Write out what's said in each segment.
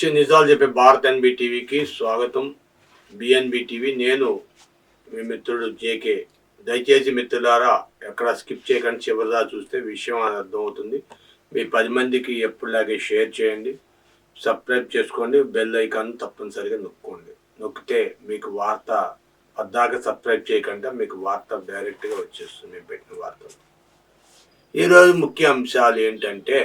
నిత్య నిజాలు చెప్పే భారత్ ఎన్బి టీవీకి స్వాగతం. బిఎన్బి టీవీ నేను మీ మిత్రుడు జేకే దయచేసి మిత్రులారా ఎక్కడ స్కిప్ చేయకుండా చివరిదా చూస్తే విషయం అర్థమవుతుంది. మీ పది మందికి ఎప్పుడులాగే షేర్ చేయండి సబ్స్క్రైబ్ చేసుకోండి బెల్ ఐకాన్ తప్పనిసరిగా నొక్కండి. నొక్కితే మీకు వార్త పద్దాక సబ్స్క్రైబ్ చేయకుండా మీకు వార్త డైరెక్ట్గా వచ్చేస్తుంది మేము పెట్టిన వార్త. ఈరోజు ముఖ్య అంశాలు ఏంటంటే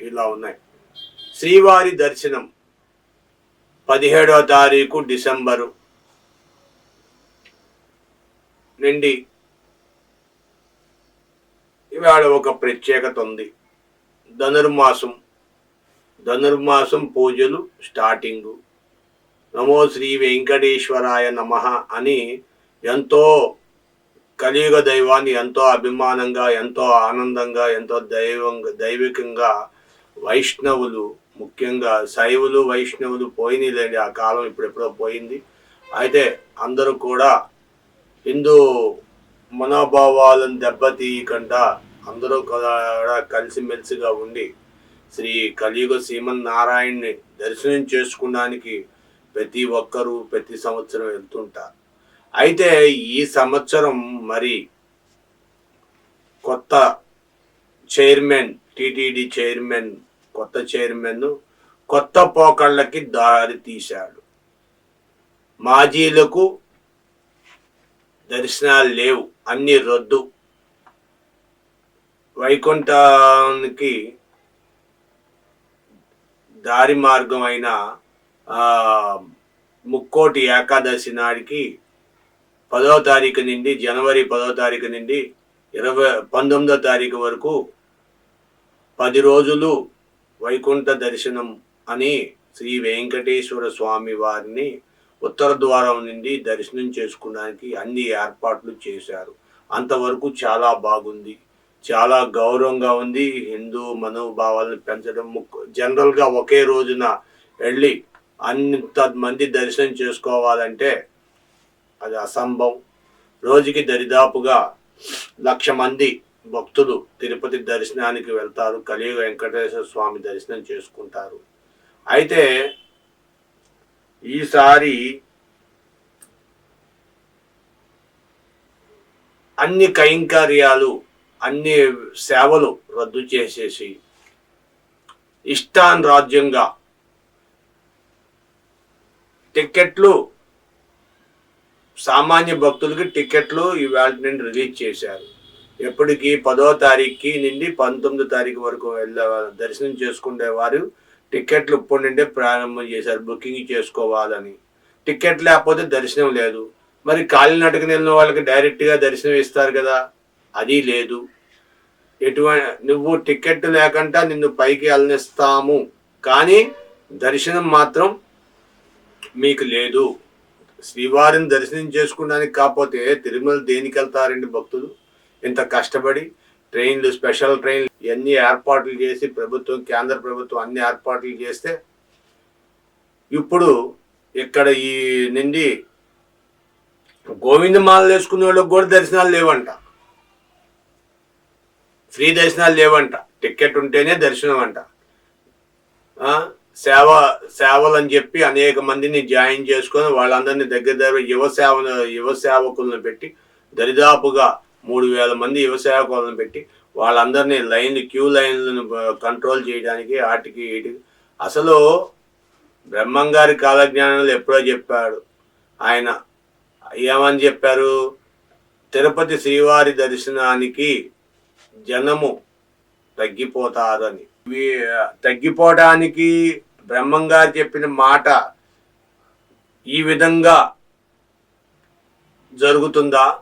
ఇలా ఉన్నాయి. శ్రీవారి దర్శనం పదిహేడవ తారీఖు డిసెంబరు. నుండి ఇవాళ ఒక ప్రత్యేకత ఉంది. ధనుర్మాసం. ధనుర్మాసం పూజలు స్టార్టింగు. నమో శ్రీ వెంకటేశ్వరాయ నమ అని ఎంతో కలియుగ దైవాన్ని ఎంతో అభిమానంగా ఎంతో ఆనందంగా ఎంతో దైవంగా దైవికంగా వైష్ణవులు ముఖ్యంగా శైవులు వైష్ణవులు పోయినాయిలేండి ఆ కాలం ఇప్పుడెప్పుడో పోయింది. అయితే అందరూ కూడా హిందూ మనోభావాలను దెబ్బతీయకుండా అందరూ కూడా కలిసిమెలిసిగా ఉండి శ్రీ కలియుగ శ్రీమన్ నారాయణ్ని దర్శనం చేసుకోవడానికి ప్రతి ఒక్కరూ ప్రతి సంవత్సరం వెళ్తుంటారు. అయితే ఈ సంవత్సరం మరి కొత్త చైర్మన్ టీటీడీ చైర్మన్ కొత్త చైర్మన్ కొత్త పోకళ్ళకి దారి తీశాడు. మాజీలకు దర్శనాలు లేవు అన్ని రద్దు. వైకుంఠానికి దారి మార్గం అయిన ఆ, ముక్కోటి ఏకాదశి నాడికి పదో తారీఖు నుండి జనవరి పదో తారీఖు నుండి ఇరవై పంతొమ్మిదో తారీఖు వరకు పది రోజులు వైకుంఠ దర్శనం అని శ్రీ వెంకటేశ్వర స్వామి వారిని ఉత్తర ద్వారం నుండి దర్శనం చేసుకోవడానికి అన్ని ఏర్పాట్లు చేశారు. అంతవరకు చాలా బాగుంది. చాలా గౌరవంగా ఉంది. హిందూ మనోభావాలను పెంచడం జనరల్గా ఒకే రోజున వెళ్ళి అంత మంది దర్శనం చేసుకోవాలంటే అది అసంభవం. రోజుకి దరిదాపుగా లక్ష మంది భక్తులు తిరుపతి దర్శనానికి వెళ్తారు. కలియుగ వెంకటేశ్వర స్వామి దర్శనం చేసుకుంటారు. అయితే ఈసారి అన్ని కైంకర్యాలు అన్ని సేవలు రద్దు చేసేసి ఇష్టాన్ రాజ్యంగా టికెట్లు సామాన్య భక్తులకి టికెట్లు ఇవాళ నుండి రిలీజ్ చేశారు. ఎప్పటికీ పదో తారీఖుకి నుండి పంతొమ్మిదో తారీఖు వరకు వెళ్ళ దర్శనం చేసుకుంటే వారు టికెట్లు ఇప్పటి నుండే ప్రారంభం చేశారు బుకింగ్ చేసుకోవాలని. టికెట్ లేకపోతే దర్శనం లేదు. మరి కాలినటకని వెళ్ళిన వాళ్ళకి డైరెక్ట్గా దర్శనం ఇస్తారు కదా అది లేదు. ఎటువంటి నువ్వు టికెట్ లేకుండా నిన్ను పైకి వెళ్ళనిస్తాము కానీ దర్శనం మాత్రం మీకు లేదు. శ్రీవారిని దర్శనం చేసుకోవడానికి కాకపోతే తిరుమల దేనికి వెళ్తారండి భక్తులు? ఇంత కష్టపడి ట్రైన్లు స్పెషల్ ట్రైన్లు ఇవన్నీ ఏర్పాట్లు చేసి ప్రభుత్వం కేంద్ర ప్రభుత్వం అన్ని ఏర్పాట్లు చేస్తే ఇప్పుడు ఇక్కడ ఈ నుండి గోవిందమాలలు వేసుకునే వాళ్ళకి కూడా దర్శనాలు లేవంట. ఫ్రీ దర్శనాలు లేవంట. టికెట్ ఉంటేనే దర్శనం అంట. ఆ, సేవ సేవలు అని చెప్పి అనేక మందిని జాయిన్ చేసుకొని వాళ్ళందరినీ దగ్గర దగ్గర యువ సేవ యువ సేవకులను పెట్టి దరిదాపుగా మూడు వేల మంది వ్యవసాయ కోలను పెట్టి వాళ్ళందరినీ లైన్ క్యూ లైన్లను కంట్రోల్ చేయడానికి వాటికి వీటికి అసలు బ్రహ్మంగారి కాలజ్ఞానంలో ఎప్పుడో చెప్పాడు. ఆయన ఏమని చెప్పారు? తిరుపతి శ్రీవారి దర్శనానికి జనము తగ్గిపోతారని. తగ్గిపోవడానికి బ్రహ్మంగారు చెప్పిన మాట ఈ విధంగా జరుగుతుందా?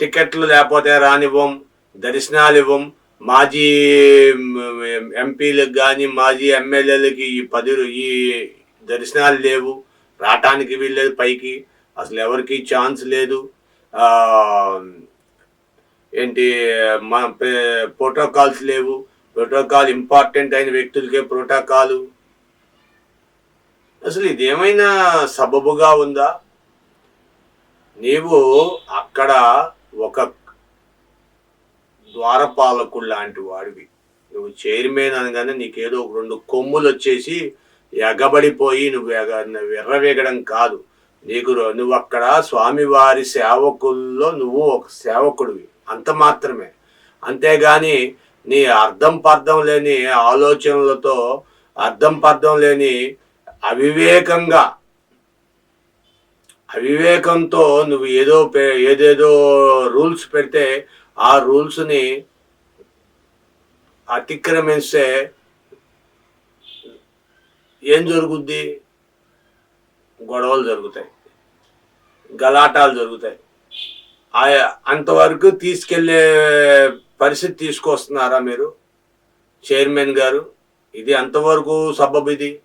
టికెట్లు లేకపోతే రానివ్వం దర్శనాలు ఇవ్వం మాజీ ఎంపీలకు కానీ మాజీ ఎమ్మెల్యేలకి ఈ పది ఈ దర్శనాలు లేవు. రావటానికి వీల్లేదు పైకి. అసలు ఎవరికి ఛాన్స్ లేదు. ఏంటి మా ప్రోటోకాల్స్ లేవు. ప్రోటోకాల్ ఇంపార్టెంట్ అయిన వ్యక్తులకే ప్రోటోకాలు. అసలు ఇదేమైనా సబబుగా ఉందా? నీవు అక్కడ ఒక ద్వారపాలకుడు లాంటి వాడివి. నువ్వు చైర్మన్ అనగానే నీకేదో ఒక రెండు కొమ్ములు వచ్చేసి ఎగబడిపోయి నువ్వు ఎగ ఎర్రవేగడం కాదు. నీకు నువ్వు అక్కడ స్వామివారి సేవకుల్లో నువ్వు ఒక సేవకుడివి. అంత మాత్రమే. అంతేగాని నీ అర్థం పర్థం లేని ఆలోచనలతో అర్థం పర్థం లేని అవివేకంగా అవివేకంతో నువ్వు ఏదో ఏదేదో రూల్స్ పెడితే ఆ రూల్స్ని అతిక్రమిస్తే ఏం జరుగుద్ది? గొడవలు జరుగుతాయి. గలాటాలు జరుగుతాయి. ఆ- అంతవరకు తీసుకెళ్ళే పరిస్థితి తీసుకొస్తున్నారా మీరు? చైర్మన్ గారు ఇది అంతవరకు సబబు ఇది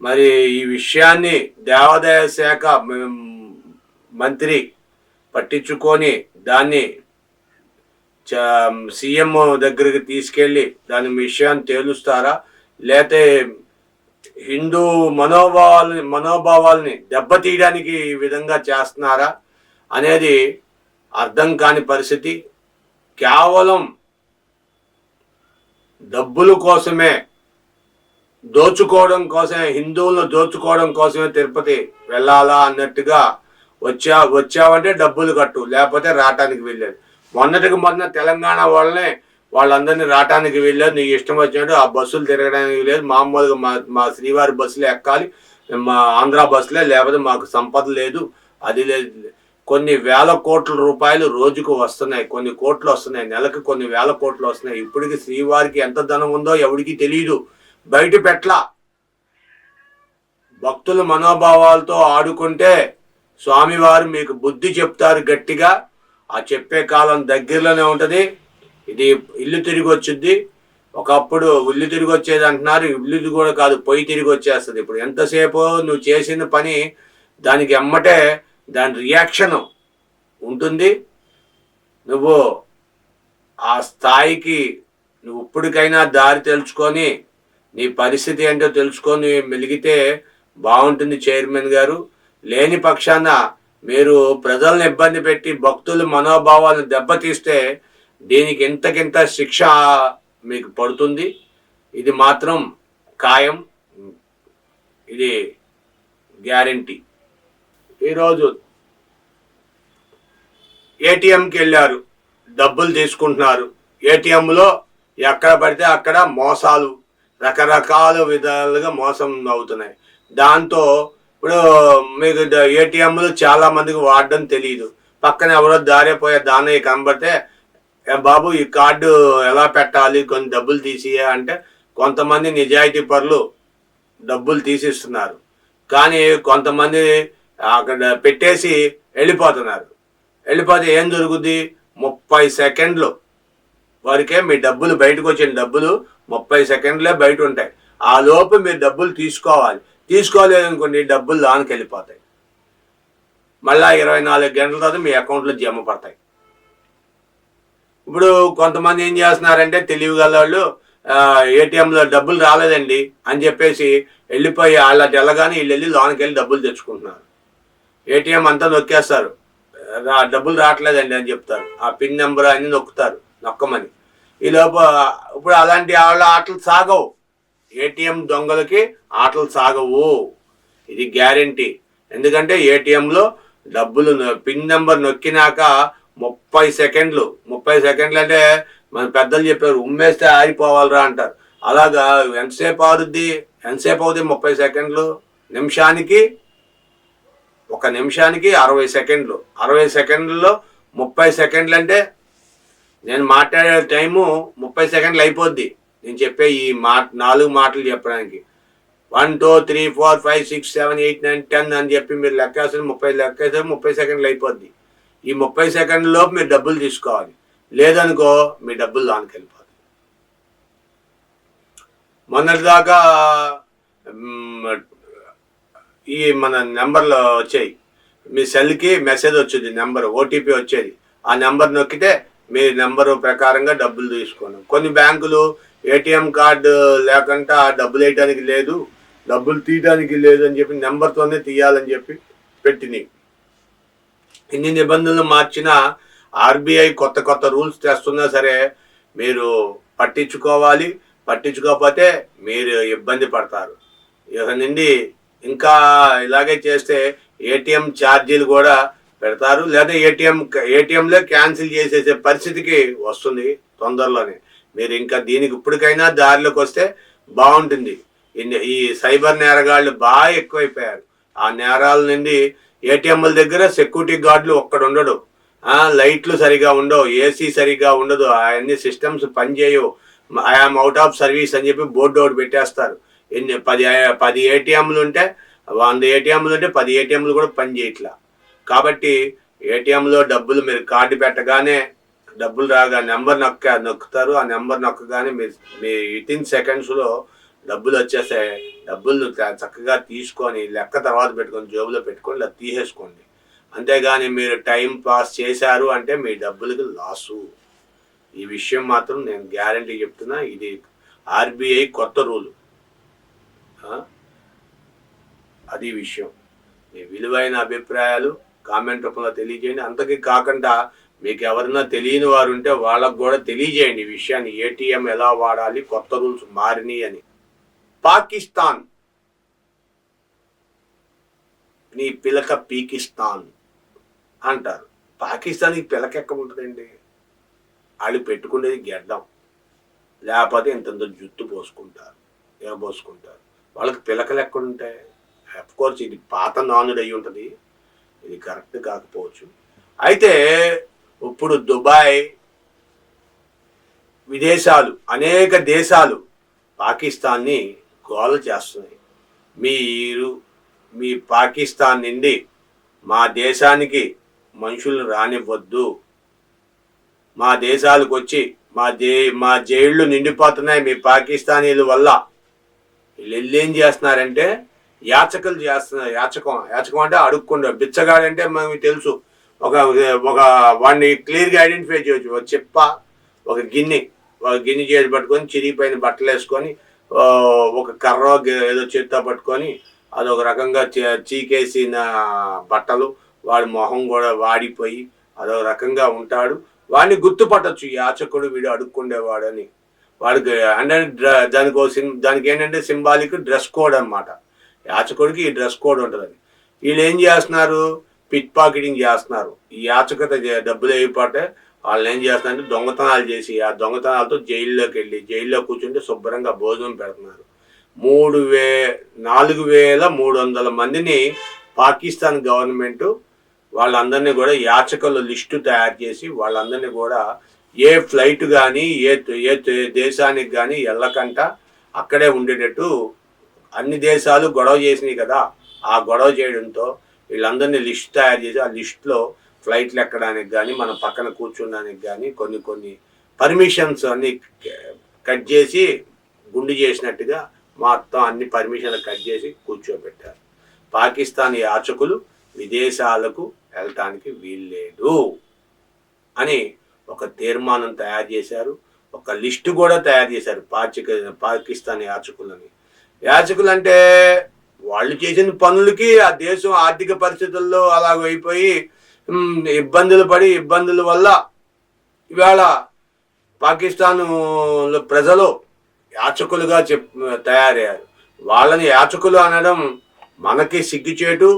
మరి ఈ విషయాన్ని దేవాదాయ శాఖ మంత్రి పట్టించుకొని దాన్ని చ- సీఎం దగ్గరికి తీసుకెళ్ళి దాని విషయాన్ని తేలుస్తారా? లేతే హిందూ మనోభావాలని మనోభావాల్ని దెబ్బతీయడానికి ఈ విధంగా చేస్తున్నారా అనేది అర్థం కాని పరిస్థితి. కేవలం డబ్బుల కోసమే దోచుకోవడం కోసమే హిందువులను దోచుకోవడం కోసమే తిరుపతి వెళ్ళాలా అన్నట్టుగా వచ్చా వచ్చావంటే డబ్బులు కట్టు లేకపోతే రావటానికి వెళ్ళాడు మొన్నటికి మొన్న తెలంగాణ వాళ్ళనే వాళ్ళందరినీ రావటానికి వెళ్ళారు నీకు ఇష్టం వచ్చినట్టు ఆ బస్సులు తిరగడానికి లేదు మామూలుగా మా మా శ్రీవారి బస్సులు ఎక్కాలి మా ఆంధ్ర బస్సులే లేకపోతే మాకు సంపద లేదు అది లేదు. కొన్ని వేల కోట్ల రూపాయలు రోజుకు వస్తున్నాయి కొన్ని కోట్లు వస్తున్నాయి నెలకు కొన్ని వేల కోట్లు వస్తున్నాయి. ఇప్పటికి శ్రీవారికి ఎంత ధనం ఉందో ఎవరికి తెలియదు బయట పెట్ల భక్తుల మనోభావాలతో ఆడుకుంటే స్వామివారు మీకు బుద్ధి చెప్తారు గట్టిగా. ఆ చెప్పే కాలం దగ్గరలోనే ఉంటుంది. ఇది ఇల్లు తిరిగి వచ్చింది ఒకప్పుడు ఉల్లి తిరిగి వచ్చేది అంటున్నారు. ఇల్లు కూడా కాదు పొయ్యి తిరిగి వచ్చేస్తుంది. ఇప్పుడు ఎంతసేపు నువ్వు చేసిన పని దానికి ఎమ్మటే దాని రియాక్షన్ ఉంటుంది. నువ్వు ఆ స్థాయికి నువ్వు ఇప్పటికైనా దారి తెలుసుకొని నీ పరిస్థితి ఏంటో తెలుసుకొని మెలిగితే బాగుంటుంది చైర్మన్ గారు. లేని పక్షాన మీరు ప్రజలను ఇబ్బంది పెట్టి భక్తుల మనోభావాలను దెబ్బతీస్తే దీనికి ఇంతకింత శిక్ష మీకు పడుతుంది. ఇది మాత్రం ఖాయం. ఇది గ్యారంటీ. ఈరోజు ఏటీఎంకి వెళ్ళారు. డబ్బులు తీసుకుంటున్నారు. ఏటీఎంలో ఎక్కడ పడితే అక్కడ మోసాలు. రకరకాల విధాలుగా మోసం అవుతున్నాయి. దాంతో ఇప్పుడు మీకు ఏటీఎంలు చాలా మందికి వాడడం తెలియదు పక్కన ఎవరో దారిపోయే దానయ్య కనబడితే "ఏ బాబు ఈ కార్డు ఎలా పెట్టాలి? కొన్ని డబ్బులు తీసియా అంటే కొంతమంది నిజాయితీ పరులు డబ్బులు తీసిస్తున్నారు. కానీ కొంతమంది అక్కడ పెట్టేసి వెళ్ళిపోతున్నారు. వెళ్ళిపోతే ఏం జరుగుద్ది? ముప్పై సెకండ్లు వరకే మీ డబ్బులు బయటకు వచ్చిన డబ్బులు ముప్పై సెకండ్లే బయట ఉంటాయి. ఆ లోపు మీరు డబ్బులు తీసుకోవాలి. తీసుకోలేదనుకోండి డబ్బులు లోనికి వెళ్ళిపోతాయి. మళ్ళా ఇరవై నాలుగు గంటల తర్వాత మీ అకౌంట్లో జమ పడతాయి. ఇప్పుడు కొంతమంది ఏం చేస్తున్నారంటే తెలివి గల వాళ్ళు ఏటీఎంలో డబ్బులు రాలేదండి అని చెప్పేసి వెళ్ళిపోయి వాళ్ళ తెల్లగానే వీళ్ళు వెళ్ళి లోనికి వెళ్ళి డబ్బులు తెచ్చుకుంటున్నారు. ఏటీఎం అంతా నొక్కేస్తారు. డబ్బులు రావట్లేదండి అని చెప్తారు. ఆ పిన్ నెంబర్ అన్ని నొక్కుతారు. నొక్కమని. ఈ లోపు ఇప్పుడు అలాంటి వాళ్ళ ఆటలు సాగవు. ఏటీఎం దొంగలకి ఆటలు సాగవు. ఇది గ్యారంటీ. ఎందుకంటే ఏటీఎంలో డబ్బులు పిన్ నెంబర్ నొక్కినాక ముప్పై సెకండ్లు. ముప్పై సెకండ్లు అంటే మన పెద్దలు చెప్పారు ఉమ్మేస్తే ఆరిపోవాలరా అంటారు. అలాగా ఎంతసేపు ఆరుద్ది? ఎంతసేపు అవుతుంది ముప్పై సెకండ్లు? నిమిషానికి? ఒక నిమిషానికి అరవై సెకండ్లు. అరవై సెకండ్లలో ముప్పై సెకండ్లు అంటే నేను మాట్లాడే టైము ముప్పై సెకండ్లు అయిపోద్ది. నేను చెప్పే ఈ మా నాలుగు మాటలు చెప్పడానికి. One two three four five six seven eight nine ten అని చెప్పి మీరు లెక్కేస్తే ముప్పై లెక్కేస్తే ముప్పై సెకండ్లు అయిపోద్ది. ఈ ముప్పై సెకండ్ల లోపు మీరు డబ్బులు తీసుకోవాలి. లేదనుకో మీ డబ్బులు దానికి వెళ్ళిపోతాయి మొన్నటిదాకా ఈ మన నెంబర్లో వచ్చాయి. మీ సెల్కి మెసేజ్ వచ్చేది నెంబర్ ఓటీపీ వచ్చేది. ఆ నెంబర్ నొక్కితే మీ నెంబరు ప్రకారంగా డబ్బులు తీసుకోండి. కొన్ని బ్యాంకులు ఏటీఎం కార్డు లేకుండా డబ్బులు వేయడానికి లేదు డబ్బులు తీయడానికి లేదు అని చెప్పి నెంబర్తోనే తీయాలని చెప్పి పెట్టినాయి. ఇన్ని నిబంధనలు మార్చిన ఆర్బీఐ కొత్త కొత్త రూల్స్ తెస్తున్నా సరే మీరు పట్టించుకోవాలి. పట్టించుకోకపోతే మీరు ఇబ్బంది పడతారు. ఇక నుండి ఇంకా ఇలాగే చేస్తే ఏటీఎం ఛార్జీలు కూడా పెడతారు లేదా ఏటీఎం ఏటీఎంలే క్యాన్సిల్ చేసేసే పరిస్థితికి వస్తుంది తొందరలోనే. మీరు ఇంకా దీనికి ఇప్పటికైనా దారిలోకి వస్తే బాగుంటుంది. ఈ సైబర్ నేరగాళ్ళు బాగా ఎక్కువైపోయారు. ఆ నేరాల నుండి ఏటీఎంల దగ్గర సెక్యూరిటీ గార్డులు ఒక్కడు ఉండడు. లైట్లు సరిగా ఉండవు ఏసీ సరిగా ఉండదు అవన్నీ సిస్టమ్స్ పనిచేయవు ఐఆమ్ అవుట్ ఆఫ్ సర్వీస్ అని చెప్పి బోర్డు ఒకటి పెట్టేస్తారు. ఎన్ని పది పది ఏటీఎంలు ఉంటే వంద ఏటీఎంలు ఉంటే పది ఏటీఎంలు కూడా పని చేయట్లా. కాబట్టి ఏటీఎంలో డబ్బులు మీరు కార్డు పెట్టగానే డబ్బులు రాగా నెంబర్ నొక్క నొక్కుతారు. ఆ నెంబర్ నొక్కగానే మీరు మీ వితిన్ సెకండ్స్లో డబ్బులు వచ్చేస్తాయి. డబ్బులు చక్కగా తీసుకొని లెక్క తర్వాత పెట్టుకొని జేబులో పెట్టుకొని ఇలా తీసేసుకోండి. అంతేగాని మీరు టైం పాస్ చేశారు అంటే మీ డబ్బులకి లాసు. ఈ విషయం మాత్రం నేను గ్యారంటీ చెప్తున్నా. ఇది ఆర్బీఐ కొత్త రూలు. అది విషయం. మీ విలువైన అభిప్రాయాలు కామెంట్ రూపంలో తెలియజేయండి. అంతకి కాకుండా మీకు ఎవరైనా తెలియని వారు ఉంటే వాళ్ళకు కూడా తెలియజేయండి ఈ విషయాన్ని. ఏటీఎం ఎలా వాడాలి కొత్త రూల్స్ మారినాయి అని. పాకిస్తాన్. నీ పిలక పీకిస్తాన్ అంటారు. పాకిస్తాన్కి పిలక ఎక్క ఉంటుందండి? వాళ్ళు పెట్టుకునేది గెడ్డం. లేకపోతే ఇంతంత జుట్టు పోసుకుంటారు. ఏ పోసుకుంటారు? వాళ్ళకి పిలకలు ఎక్కడుంటాయి? అఫ్కోర్స్ ఇది పాత నానుడు అయి ఉంటుంది. ఇది కరెక్ట్ కాకపోవచ్చు. అయితే ఇప్పుడు దుబాయ్ విదేశాలు అనేక దేశాలు పాకిస్తాన్ని గోల చేస్తున్నాయి. మీరు మీ పాకిస్తాన్ నుండి మా దేశానికి మనుషులు రానివ్వద్దు. మా దేశాలకు వచ్చి మా దే మా జైళ్ళు నిండిపోతున్నాయి మీ పాకిస్తానీల వల్ల. వీళ్ళు ఏం చేస్తున్నారంటే యాచకలు చేస్తున్నారు యాచకం యాచకం అంటే అడుక్కుండా బిచ్చగాడంటే మనకి తెలుసు. ఒక ఒక వాడిని క్లియర్గా ఐడెంటిఫై చేయొచ్చు. ఒక చెప్ప ఒక గిన్నె ఒక గిన్నె చేసి పట్టుకొని చిరిగిపోయిన బట్టలు వేసుకొని ఒక కర్ర ఏదో చేత్తో పట్టుకొని అదొక రకంగా చీకేసిన బట్టలు వాడి మొహం కూడా వాడిపోయి అదొక రకంగా ఉంటాడు. వాడిని గుర్తుపట్టచ్చు ఈ యాచకుడు వీడు అడుక్కుండేవాడు అని వాడికి అంటే దానికి సిం దానికి ఏంటంటే సింబాలిక్ డ్రెస్ కోడ్ అనమాట యాచకుడికి ఈ డ్రెస్ కోడ్ ఉంటుంది వీళ్ళు ఏం చేస్తున్నారు? పిట్ పాకెటింగ్ చేస్తున్నారు. ఈ యాచకత డబ్బులు అయిపోతే వాళ్ళు ఏం చేస్తున్నారంటే దొంగతనాలు చేసి ఆ దొంగతనాలతో జైల్లోకి వెళ్ళి జైల్లో కూర్చుంటే శుభ్రంగా భోజనం పెడుతున్నారు. మూడు వే నాలుగు వేల మూడు వందల మందిని పాకిస్తాన్ గవర్నమెంట్ వాళ్ళందరినీ కూడా యాచకుల లిస్టు తయారు చేసి వాళ్ళందరినీ కూడా ఏ ఫ్లైట్ కానీ ఏ ఏ దేశానికి కానీ వెళ్ళకంట అక్కడే ఉండేటట్టు అన్ని దేశాలు గొడవ చేసినాయి కదా ఆ గొడవ చేయడంతో వీళ్ళందరినీ లిస్ట్ తయారు చేసి ఆ లిస్ట్లో ఫ్లైట్లు ఎక్కడానికి కానీ మన పక్కన కూర్చోడానికి కానీ కొన్ని కొన్ని పర్మిషన్స్ అన్ని కట్ చేసి గుండు చేసినట్టుగా మొత్తం అన్ని పర్మిషన్లు కట్ చేసి కూర్చోబెట్టారు. పాకిస్తాన్ యాచకులు విదేశాలకు వెళ్ళటానికి వీల్లేదు అని ఒక తీర్మానం తయారు చేశారు. ఒక లిస్టు కూడా తయారు చేశారు పాచిక పాకిస్తాన్ యాచకులని. యాచకులు అంటే వాళ్ళు చేసిన పనులకి ఆ దేశం ఆర్థిక పరిస్థితుల్లో అలాగైపోయి ఇబ్బందులు పడి ఇబ్బందుల వల్ల ఇవాళ పాకిస్తాన్ ప్రజలు యాచకులుగా చెప్ తయారయ్యారు. వాళ్ళని యాచకులు అనడం మనకి సిగ్గుచేటు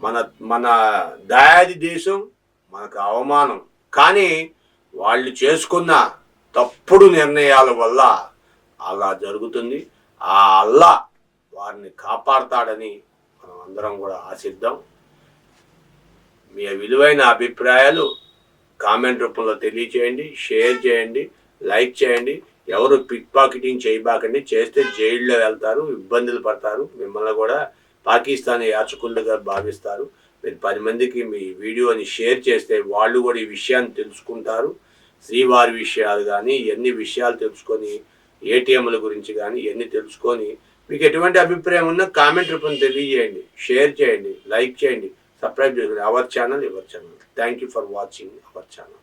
మన మన దయాది దేశం మనకు అవమానం. కానీ వాళ్ళు చేసుకున్న తప్పుడు నిర్ణయాల వల్ల అలా జరుగుతుంది. ఆ అల్లా వారిని కాపాడతాడని మనం అందరం కూడా ఆశిద్దాం. మీ విలువైన అభిప్రాయాలు కామెంట్ రూపంలో తెలియచేయండి షేర్ చేయండి లైక్ చేయండి. ఎవరు పిక్ పాకెటింగ్ చేయబాకండి చేస్తే జైల్లో వెళ్తారు ఇబ్బందులు పడతారు. మిమ్మల్ని కూడా పాకిస్తాన్ యాచకులుగా భావిస్తారు. మీరు పది మందికి మీ వీడియోని షేర్ చేస్తే వాళ్ళు కూడా ఈ విషయాన్ని తెలుసుకుంటారు. శ్రీవారి విషయాలు కానీ ఎన్ని విషయాలు తెలుసుకొని ఏటీఎంల గురించి కానీ ఇవన్నీ తెలుసుకొని మీకు ఎటువంటి అభిప్రాయం ఉన్నా కామెంట్ రూపంలో తెలియజేయండి. షేర్ చేయండి. లైక్ చేయండి. సబ్స్క్రైబ్ చేసుకోండి our channel ever channel. Thank you for watching our channel